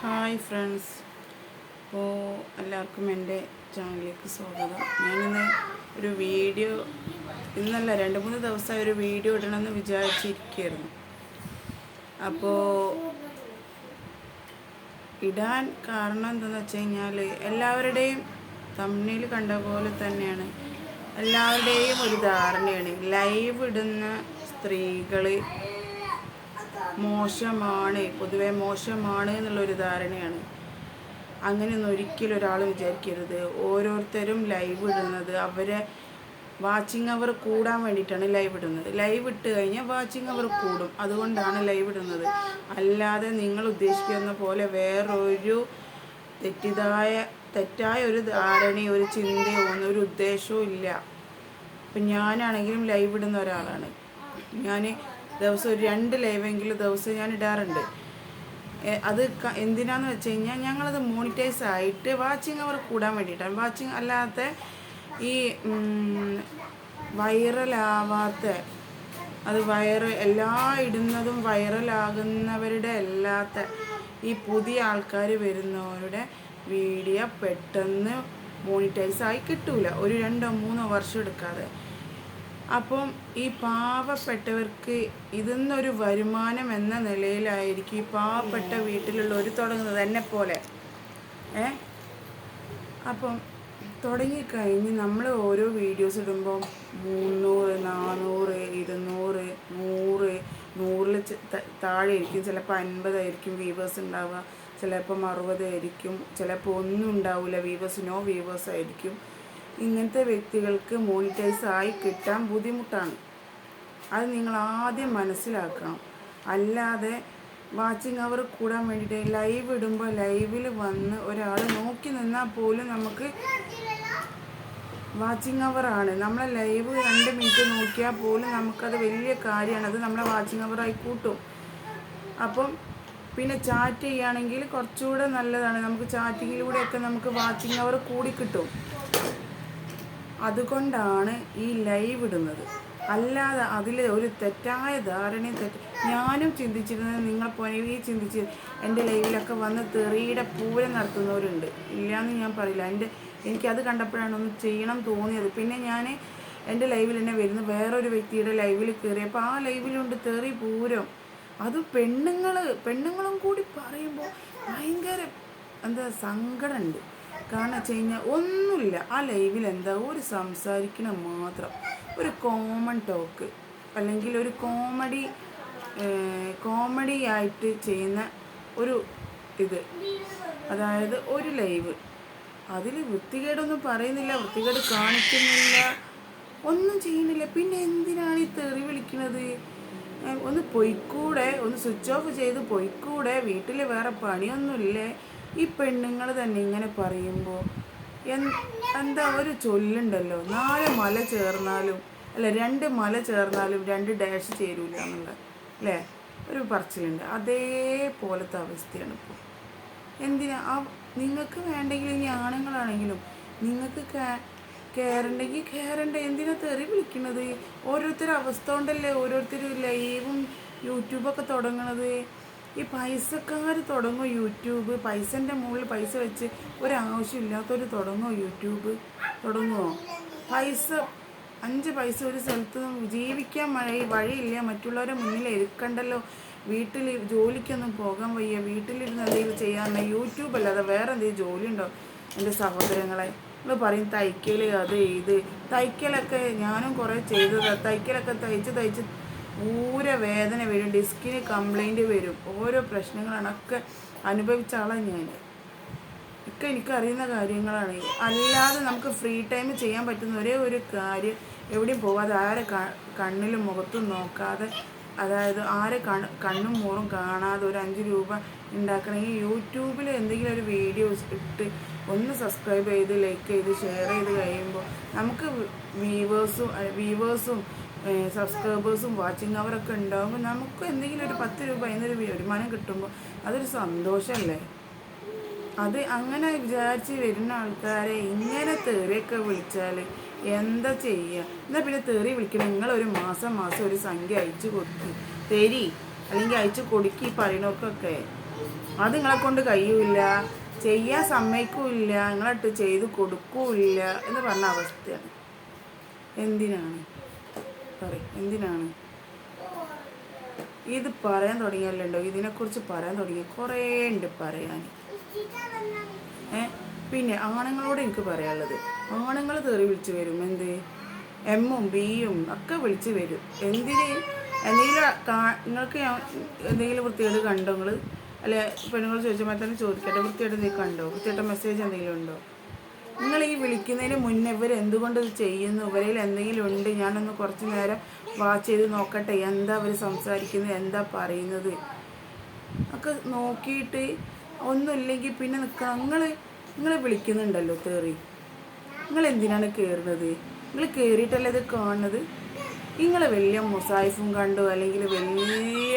Hi friends. അപ്പോൾ എല്ലാവർക്കും എന്റെ ചാനലിലേക്ക് സ്വാഗതം. ഞാനിന്ന് ഒരു വീഡിയോ ഇന്നല്ല രണ്ട് മൂന്ന് ദിവസമായി ഒരു വീഡിയോ ഇടണമെന്ന് വിചാരിച്ചിരിക്കുകയായിരുന്നു. അപ്പോൾ ഇടാൻ കാരണം എന്താണെന്ന് വെച്ച് കഴിഞ്ഞാൽ എല്ലാവരുടെയും തമ്മിൽ കണ്ട പോലെ തന്നെയാണ്. എല്ലാവരുടെയും ഒരു ധാരണയാണ് ലൈവ് ഇടുന്ന സ്ത്രീകൾ മോശമാണ്. പൊതുവെ മോശമാണ് എന്നുള്ളൊരു ധാരണയാണ്. അങ്ങനെയൊന്നും ഒരിക്കലും ഒരാൾ വിചാരിക്കരുത്. ഓരോരുത്തരും ലൈവ് ഇടുന്നത് അവരെ വാച്ചിങ് അവർ കൂടാൻ വേണ്ടിയിട്ടാണ് ലൈവ് ഇടുന്നത്. ലൈവ് ഇട്ട് കഴിഞ്ഞാൽ വാച്ചിങ് അവർ കൂടും. അതുകൊണ്ടാണ് ലൈവ് ഇടുന്നത്. അല്ലാതെ നിങ്ങൾ ഉദ്ദേശിക്കുന്ന പോലെ വേറൊരു തെറ്റിതായ തെറ്റായ ഒരു ധാരണയോ ഒരു ചിന്തയോ ഒന്നും ഒരു ഉദ്ദേശവും ഇല്ല. ഇപ്പം ഞാനാണെങ്കിലും ലൈവ് ഇടുന്ന ഒരാളാണ്. ഞാൻ ദിവസം ഒരു രണ്ട് ലൈവെങ്കിലും ദിവസം ഞാൻ ഇടാറുണ്ട്. അത് എന്തിനാന്ന് വെച്ച് കഴിഞ്ഞാൽ ഞങ്ങളത് മോണിറ്റൈസ് ആയിട്ട് വാച്ചിങ് അവർ കൂടാൻ വേണ്ടിയിട്ടാണ് വാച്ചിങ് അല്ലാത്ത ഈ വൈറലാവാത്ത അത് വൈറൽ എല്ലാ ഇടുന്നതും വൈറലാകുന്നവരുടെ അല്ലാത്ത ഈ പുതിയ ആൾക്കാർ വരുന്നവരുടെ വീഡിയോ പെട്ടെന്ന് മോണിറ്റൈസ് ആയി കിട്ടൂല. ഒരു രണ്ടോ മൂന്നോ വർഷം എടുക്കാതെ. അപ്പം ഈ പാവപ്പെട്ടവർക്ക് ഇതിന്നൊരു വരുമാനം എന്ന നിലയിലായിരിക്കും ഈ പാവപ്പെട്ട വീട്ടിലുള്ള ഒരു തുടങ്ങുന്നത് എന്നെ പോലെ. ഏ? അപ്പം തുടങ്ങിക്കഴിഞ്ഞ് നമ്മൾ ഓരോ വീഡിയോസ് ഇടുമ്പോൾ മുന്നൂറ് നാനൂറ് ഇരുന്നൂറ് നൂറ് നൂറിൽ താഴെ ആയിരിക്കും ചിലപ്പോൾ അൻപതായിരിക്കും വീവേഴ്സ് ഉണ്ടാവുക. ചിലപ്പം അറുപതായിരിക്കും. ചിലപ്പോൾ ഒന്നും ഉണ്ടാവില്ല. വീവേഴ്സ് നോ വീവേഴ്സ് ആയിരിക്കും. ഇങ്ങനത്തെ വ്യക്തികൾക്ക് മോണിറ്റൈസ് ആയി കിട്ടാൻ ബുദ്ധിമുട്ടാണ്. അത് നിങ്ങൾ ആദ്യം മനസ്സിലാക്കണം. അല്ലാതെ വാച്ചിങ് അവർ കൂടാൻ വേണ്ടിയിട്ട് ലൈവ് ഇടുമ്പോൾ ലൈവിൽ വന്ന് ഒരാൾ നോക്കി നിന്നാൽ പോലും നമുക്ക് വാച്ചിങ് അവർ ആണ്. നമ്മളെ ലൈവ് രണ്ട് മിനിറ്റ് നോക്കിയാൽ പോലും നമുക്കത് വലിയ കാര്യമാണ്. അത് നമ്മളെ വാച്ചിങ് അവറായി കൂട്ടും. അപ്പം പിന്നെ ചാറ്റ് ചെയ്യുകയാണെങ്കിൽ കുറച്ചുകൂടെ നല്ലതാണ്. നമുക്ക് ചാറ്റിങ്ങിലൂടെയൊക്കെ നമുക്ക് വാച്ചിങ് അവർ കൂടി കിട്ടും. അതുകൊണ്ടാണ് ഈ ലൈവ് ഇടുന്നത്. അല്ലാതെ അതിൽ ഒരു തെറ്റായ ധാരണയും തെറ്റ് ഞാനും ചിന്തിച്ചിരുന്നത് നിങ്ങൾ ഈ ചിന്തിച്ച് എന്റെ ലൈവിലൊക്കെ വന്ന് തെറിയുടെ പൂരം നടത്തുന്നവരുണ്ട്. ഇല്ലയെന്ന് ഞാൻ പറയില്ല. എന്റെ എനിക്കത് കണ്ടപ്പോഴാണ് ഒന്ന് ചെയ്യണം തോന്നിയത്. പിന്നെ ഞാൻ എന്റെ ലൈവിൽ തന്നെ വരുന്ന വേറൊരു വ്യക്തിയുടെ ലൈവിൽ കയറിയപ്പോൾ ആ ലൈവിലുണ്ട് തെറി പൂരം. അത് പെണ്ണുങ്ങൾ പെണ്ണുങ്ങളും കൂടി പറയുമ്പോൾ ഭയങ്കര എന്താ സങ്കടമുണ്ട് കാരണം വെച്ച് കഴിഞ്ഞാൽ ഒന്നുമില്ല. ആ ലൈവിൽ എന്താ ഒരു സംസാരിക്കണം മാത്രം. ഒരു കോമൺ ടോക്ക് അല്ലെങ്കിൽ ഒരു കോമഡി കോമഡി ആയിട്ട് ചെയ്യുന്ന ഒരു ഇത്. അതായത് ഒരു ലൈവ് അതിൽ വൃത്തികേടൊന്നും പറയുന്നില്ല വൃത്തികേട് കാണിക്കുന്നില്ല ഒന്നും ചെയ്യുന്നില്ല. പിന്നെ എന്തിനാണ് ഈ തെറി വിളിക്കുന്നത് ഒന്ന് പൊയ്ക്കൂടെ? ഒന്ന് സ്വിച്ച് ഓഫ് ചെയ്ത് പൊയ്ക്കൂടെ? വീട്ടിൽ വേറെ പണിയൊന്നുമില്ലേ? ഈ പെണ്ണുങ്ങൾ തന്നെ ഇങ്ങനെ പറയുമ്പോൾ എന്താ ഒരു ചൊല്ലുണ്ടല്ലോ. നാല് മല ചേർന്നാലും അല്ല രണ്ട് മല ചേർന്നാലും രണ്ട് ഡാഷ് ചേരൂല എന്നുള്ള അല്ലേ? ഒരു പറച്ചിലുണ്ട്. അതേപോലത്തെ അവസ്ഥയാണ് ഇപ്പോൾ എന്തിനാ? ആ നിങ്ങൾക്ക് വേണ്ടെങ്കിൽ ഇനി ആണുങ്ങളാണെങ്കിലും നിങ്ങൾക്ക് കയറണ്ടെങ്കിൽ കയറണ്ട എന്തിനാ തെറി വിളിക്കണത്? ഓരോരുത്തരുടെ അവസ്ഥ കൊണ്ടല്ലേ ഓരോരുത്തർ ലൈവും യൂട്യൂബൊക്കെ തുടങ്ങണത്? ഈ പൈസക്കാർ തുടങ്ങും യൂട്യൂബ്. പൈസന്റെ മുകളിൽ പൈസ വെച്ച് ഒരാവശ്യമില്ലാത്തവർ തുടങ്ങുമോ യൂട്യൂബ്. തുടങ്ങുമോ പൈസ അഞ്ച് പൈസ ഒരു സ്ഥലത്ത് ജീവിക്കാൻ വഴി വഴിയില്ല. മറ്റുള്ളവരെ മുന്നിൽ ഇരിക്കണ്ടല്ലോ. വീട്ടിൽ ജോലിക്കൊന്നും പോകാൻ വയ്യ. വീട്ടിലിരുന്ന് എന്തെങ്കിലും ചെയ്യാൻ യൂട്യൂബ് അല്ലാതെ വേറെ എന്തെങ്കിലും ജോലി ഉണ്ടോ എന്റെ സഹോദരങ്ങളെ? നിങ്ങൾ പറയും തയ്ക്കൽ അത് ഇത്. തയ്ക്കലൊക്കെ ഞാനും കുറേ ചെയ്തത്. തയ്ക്കലൊക്കെ തയ്ച്ച് തയ്ച്ച് ഊര വേദന വരും ഡിസ്കിന് കംപ്ലൈന്റ് വരും. ഓരോ പ്രശ്നങ്ങളാണ്. ഒക്കെ അനുഭവിച്ച ആളാണ് ഞാൻ. ഒക്കെ എനിക്കറിയുന്ന കാര്യങ്ങളാണ്. അല്ലാതെ നമുക്ക് ഫ്രീ ടൈം ചെയ്യാൻ പറ്റുന്ന ഒരേ ഒരു കാര്യം എവിടെയും പോകാതെ ആരെ കണ്ണിലും മുഖത്തും നോക്കാതെ അതായത് ആരെ കണ് കണ്ണും മോറും കാണാതെ ഒരു അഞ്ച് രൂപ ഉണ്ടാക്കണമെങ്കിൽ യൂട്യൂബിൽ എന്തെങ്കിലും ഒരു വീഡിയോസ് ഇട്ട് ഒന്ന് സബ്സ്ക്രൈബ് ചെയ്ത് ലൈക്ക് ചെയ്ത് ഷെയർ ചെയ്ത് കഴിയുമ്പോൾ നമുക്ക് വ്യൂവേഴ്സും വീവേഴ്സും സബ്സ്ക്രൈബേഴ്സും വാച്ചിങ് അവരൊക്കെ ഉണ്ടാകുമ്പോൾ നമുക്ക് എന്തെങ്കിലും ഒരു പത്ത് രൂപ അതിനൊരു വരുമാനം കിട്ടുമ്പോൾ അതൊരു സന്തോഷമല്ലേ അത് അങ്ങനെ വിചാരിച്ച് വരുന്ന ആൾക്കാരെ ഇങ്ങനെ തെറിയൊക്കെ വിളിച്ചാൽ എന്താ ചെയ്യുക എന്നാൽ പിന്നെ തെറി വിളിക്കണം. നിങ്ങളൊരു മാസം മാസം ഒരു സംഖ്യ അയച്ചു കൊടുക്കും. തെരി. അല്ലെങ്കിൽ അയച്ചു കൊടുക്കി പറയണവർക്കൊക്കെ. അത് നിങ്ങളെ കൊണ്ട് കഴിയൂല ചെയ്യാൻ സമ്മതിക്കൂല്ല. നിങ്ങളിട്ട് ചെയ്ത് കൊടുക്കൂല എന്ന് പറഞ്ഞ അവസ്ഥയാണ്. എന്തിനാണ്? പറയും എന്തിനാണ്? ഇത് പറയാൻ തുടങ്ങിയല്ലോ ഇതിനെക്കുറിച്ച് പറയാൻ തുടങ്ങി. കുറേ ഉണ്ട് പറയാൻ. ഏ? പിന്നെ ആണുങ്ങളോട് എനിക്ക് പറയാനുള്ളത്. ആണുങ്ങൾ തെറി വിളിച്ചു വരും. എന്ത്? എമ്മും ബിയും ഒക്കെ വിളിച്ചു വരും. എന്തിന്? എന്തെങ്കിലും നിങ്ങൾക്ക് എന്തെങ്കിലും വൃത്തികേട് കണ്ടോ നിങ്ങൾ അല്ലെ പെണ്ണുങ്ങൾ ചോദിച്ചാൽ തന്നെ ചോദിക്കട്ടെ. വൃത്തിയായിട്ട് നീ കണ്ടോ? വൃത്തിയായിട്ട് മെസ്സേജ് എന്തെങ്കിലും ഉണ്ടോ? നിങ്ങൾ ഈ വിളിക്കുന്നതിന് മുന്നേ ഇവർ എന്തുകൊണ്ട് ഇത് ചെയ്യുന്നു? ഇവരിൽ എന്തെങ്കിലും ഉണ്ട്? ഞാനൊന്ന് കുറച്ച് നേരം വാച്ച് ചെയ്ത് നോക്കട്ടെ. എന്താ അവർ സംസാരിക്കുന്നത്? എന്താ പറയുന്നത്? ഒക്കെ നോക്കിയിട്ട് ഒന്നുമില്ലെങ്കിൽ പിന്നെ നിൽക്കുക നിങ്ങൾ നിങ്ങൾ വിളിക്കുന്നുണ്ടല്ലോ തേറി. നിങ്ങൾ എന്തിനാണ് കയറുന്നത് നിങ്ങൾ കയറിയിട്ടല്ലേ ഇത് കാണുന്നത്? നിങ്ങൾ വലിയ മൊസായിഫും കണ്ടു? അല്ലെങ്കിൽ വലിയ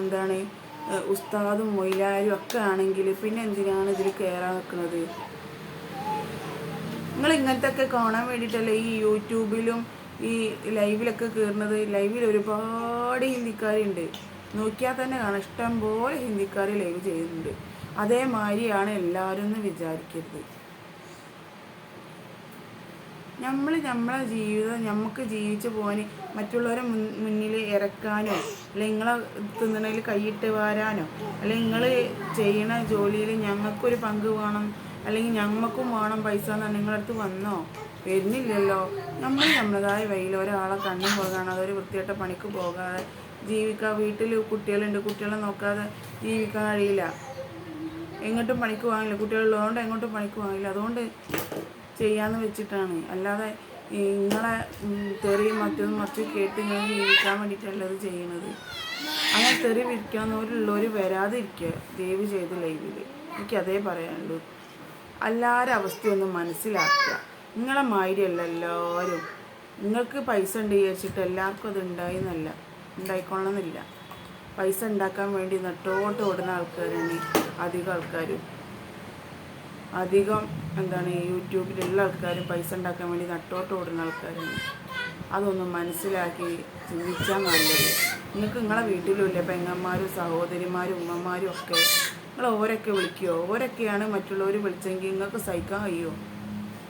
എന്താണ് ഉസ്താദും മൊയിലാരും ഒക്കെ ആണെങ്കിൽ പിന്നെ എന്തിനാണ് ഇതിൽ കയറാൻ നിൽക്കുന്നത്? നിങ്ങൾ ഇങ്ങനത്തെ ഒക്കെ കാണാൻ വേണ്ടിയിട്ടല്ലേ ഈ യൂട്യൂബിലും ഈ ലൈവിലൊക്കെ കയറുന്നത് ലൈവിൽ ഒരുപാട് ഹിന്ദിക്കാരുണ്ട്. നോക്കിയാൽ തന്നെ കാണാം. ഇഷ്ടം പോലെ ഹിന്ദിക്കാർ ലൈവ് ചെയ്യുന്നുണ്ട്. അതേമാതിരിയാണ് എല്ലാവരും എന്ന് വിചാരിക്കരുത്. നമ്മൾ നമ്മളെ ജീവിതം നമുക്ക് ജീവിച്ചു പോകാൻ മറ്റുള്ളവരെ മുന്നിൽ ഇറക്കാനോ അല്ലെങ്കിൽ നിങ്ങളെ തിന്നണയിൽ കൈയിട്ട് വാരാനോ അല്ലെങ്കിൽ നിങ്ങൾ ചെയ്യണ ജോലിയിൽ ഞങ്ങൾക്കൊരു പങ്ക് വേണം അല്ലെങ്കിൽ ഞങ്ങൾക്കും വേണം പൈസ നിങ്ങളുടെ അടുത്ത് വന്നോ? വരുന്നില്ലല്ലോ. നമ്മൾ നമ്മളതായ വഴിയിൽ ഒരാളെ കണ്ണും പോകാണ് അതൊരു വൃത്തിയായിട്ട പണിക്ക് പോകാതെ ജീവിക്കാൻ വീട്ടിൽ കുട്ടികളുണ്ട്. കുട്ടികളെ നോക്കാതെ ജീവിക്കാൻ കഴിയില്ല. എങ്ങോട്ടും പണിക്ക് വാങ്ങില്ല കുട്ടികളുള്ളതുകൊണ്ട് എങ്ങോട്ടും പണിക്ക് വാങ്ങില്ല അതുകൊണ്ട് ചെയ്യാന്ന് വെച്ചിട്ടാണ്. അല്ലാതെ നിങ്ങളെ തെറിയും മറ്റൊന്നും മറ്റും കേട്ട് ഇങ്ങനെ ജീവിക്കാൻ വേണ്ടിയിട്ടല്ല ഇത് ചെയ്യണത് അങ്ങനെ തെറി വിരിക്കാവുന്നവരുള്ളവർ വരാതിരിക്കുക. ദയവ് ചെയ്ത് ലൈവിൽ എനിക്ക് അതേ പറയാനുള്ളൂ. എല്ലാവരുടെ അവസ്ഥയൊന്നും മനസ്സിലാക്കുക. നിങ്ങളെ മാതിരിയല്ല എല്ലാവരും. നിങ്ങൾക്ക് പൈസ ഉണ്ട് വിചാരിച്ചിട്ട് എല്ലാവർക്കും അത് ഉണ്ടായി എന്നല്ല ഉണ്ടായിക്കൊള്ളണമെന്നില്ല. പൈസ ഉണ്ടാക്കാൻ വേണ്ടി നട്ടോട്ട് ഓടുന്ന ആൾക്കാരാണ് അധികം ആൾക്കാരും. അധികം എന്താണ് യൂട്യൂബിലുള്ള ആൾക്കാരും പൈസ ഉണ്ടാക്കാൻ വേണ്ടി നട്ടോട്ട് ഓടുന്ന ആൾക്കാരാണ്. അതൊന്നും മനസ്സിലാക്കി ചിന്തിച്ചാൽ നല്ലത്. നിങ്ങൾക്ക് നിങ്ങളെ വീട്ടിലുമില്ല. പെങ്ങന്മാരും സഹോദരിമാരും ഉമ്മമാരും ഒക്കെ നിങ്ങൾ ഓരൊക്കെ വിളിക്കുമോ ഓരൊക്കെയാണ് മറ്റുള്ളവർ വിളിച്ചെങ്കിൽ നിങ്ങൾക്ക് സഹിക്കാൻ കഴിയുമോ?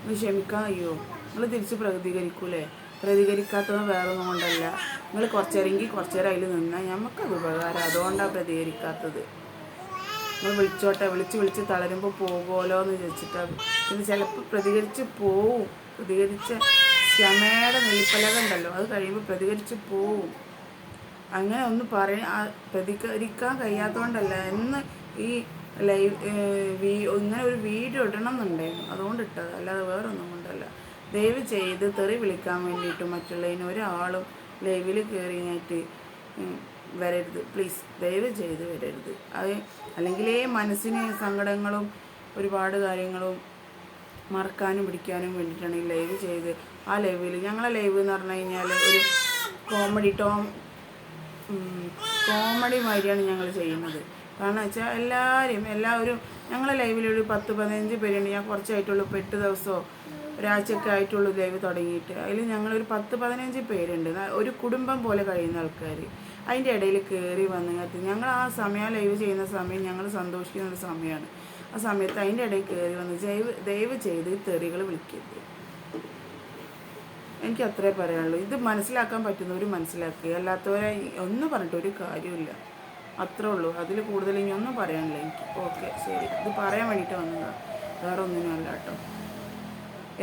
നിങ്ങൾ ക്ഷമിക്കാൻ കഴിയുമോ? നിങ്ങൾ തിരിച്ച് പ്രതികരിക്കൂലേ? പ്രതികരിക്കാത്തത് വേറെ ഒന്നും കൊണ്ടല്ല. നിങ്ങൾ കുറച്ചേരെങ്കിൽ കുറച്ചേരം അതിൽ നിന്നാൽ നമുക്കത് ഉപകാരം. അതുകൊണ്ടാണ് പ്രതികരിക്കാത്തത്. നിങ്ങൾ വിളിച്ചോട്ടെ. വിളിച്ച് വിളിച്ച് തളരുമ്പോൾ പോകുമല്ലോ എന്ന് ചോദിച്ചിട്ടാണ് പിന്നെ ചിലപ്പോൾ പ്രതികരിച്ച് പോവും. പ്രതികരിച്ച ക്ഷമയുടെ നെല്ലിപ്പലക ഉണ്ടല്ലോ അത് കഴിയുമ്പോൾ പ്രതികരിച്ച് പോവും. അങ്ങനെ ഒന്ന് പറയാൻ പ്രതികരിക്കാൻ കഴിയാത്തതുകൊണ്ടല്ല എന്ന് ഈ ലൈവ് വീ ഇങ്ങനെ ഒരു വീഡിയോ ഇടണം എന്നുണ്ടായിരുന്നു അതുകൊണ്ട് ഇട്ടത്. അല്ലാതെ വേറൊന്നും കൊണ്ടല്ല. ദയവ് ചെയ്ത് തെറി വിളിക്കാൻ വേണ്ടിയിട്ട് മറ്റുള്ളതിന് ഒരാളും ലൈവിൽ കയറിയായിട്ട് വരരുത്. പ്ലീസ് ദയവ് ചെയ്ത് വരരുത്. അത് ഈ മനസ്സിന് സങ്കടങ്ങളും ഒരുപാട് കാര്യങ്ങളും മറക്കാനും പിടിക്കാനും വേണ്ടിയിട്ടാണ് ഈ ലൈവ് ചെയ്ത് ആ ലൈവിൽ ഞങ്ങളെ ലൈവ് എന്ന് പറഞ്ഞു കഴിഞ്ഞാൽ ഒരു കോമഡി ടോം കോമഡി മാതിരിയാണ് ഞങ്ങൾ ചെയ്യുന്നത്. കാരണം വെച്ചാൽ എല്ലാവരും എല്ലാവരും ഞങ്ങളെ ലൈവിൽ ഒരു പത്ത് പതിനഞ്ച് പേരുണ്ട് ഞാൻ കുറച്ചായിട്ടുള്ളൂ എട്ട് ദിവസമോ ഒരാഴ്ചയൊക്കെ ആയിട്ടുള്ളൂ ലൈവ് തുടങ്ങിയിട്ട്. അതിൽ ഞങ്ങളൊരു പത്ത് പതിനഞ്ച് പേരുണ്ട്. ഒരു കുടുംബം പോലെ കഴിയുന്ന ആൾക്കാർ അതിന്റെ ഇടയിൽ കയറി വന്നിട്ട് ഞങ്ങൾ ആ സമയം ലൈവ് ചെയ്യുന്ന സമയം ഞങ്ങൾ സന്തോഷിക്കുന്ന ഒരു സമയമാണ് ആ സമയത്ത് അതിന്റെ ഇടയിൽ കയറി വന്ന് ജൈവ് ദയവ് ചെയ്ത് തെറികൾ വിളിക്കരുത്. എനിക്ക് അത്രേ പറയാനുള്ളൂ. ഇത് മനസ്സിലാക്കാൻ പറ്റുന്നവർ മനസ്സിലാക്കുക. അല്ലാത്തവരെ ഒന്നും പറഞ്ഞിട്ട് ഒരു കാര്യമില്ല അത്രേ ഉള്ളൂ. അതിൽ കൂടുതൽ ഇനി ഒന്നും പറയാനില്ല എനിക്ക്. ഓക്കെ ശരി. ഇത് പറയാൻ വേണ്ടിയിട്ട് വന്നതാണ് വേറെ ഒന്നിനും അല്ല കേട്ടോ.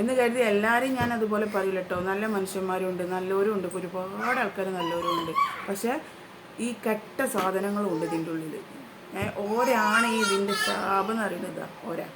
എന്ന് കരുതി എല്ലാവരെയും ഞാൻ അതുപോലെ പറയില്ല കേട്ടോ. നല്ല മനുഷ്യന്മാരുണ്ട് നല്ലവരും ഉണ്ട് ഒരുപാട് ആൾക്കാർ നല്ലവരും ഉണ്ട് പക്ഷേ ഈ കെട്ട സാധനങ്ങളും ഉണ്ട് ഇതിന്റെ ഉള്ളിൽ ഓരാണ് ഈ ഇതിന്റെ ശാപം എന്ന് അറിയുന്നത് ഓരാ.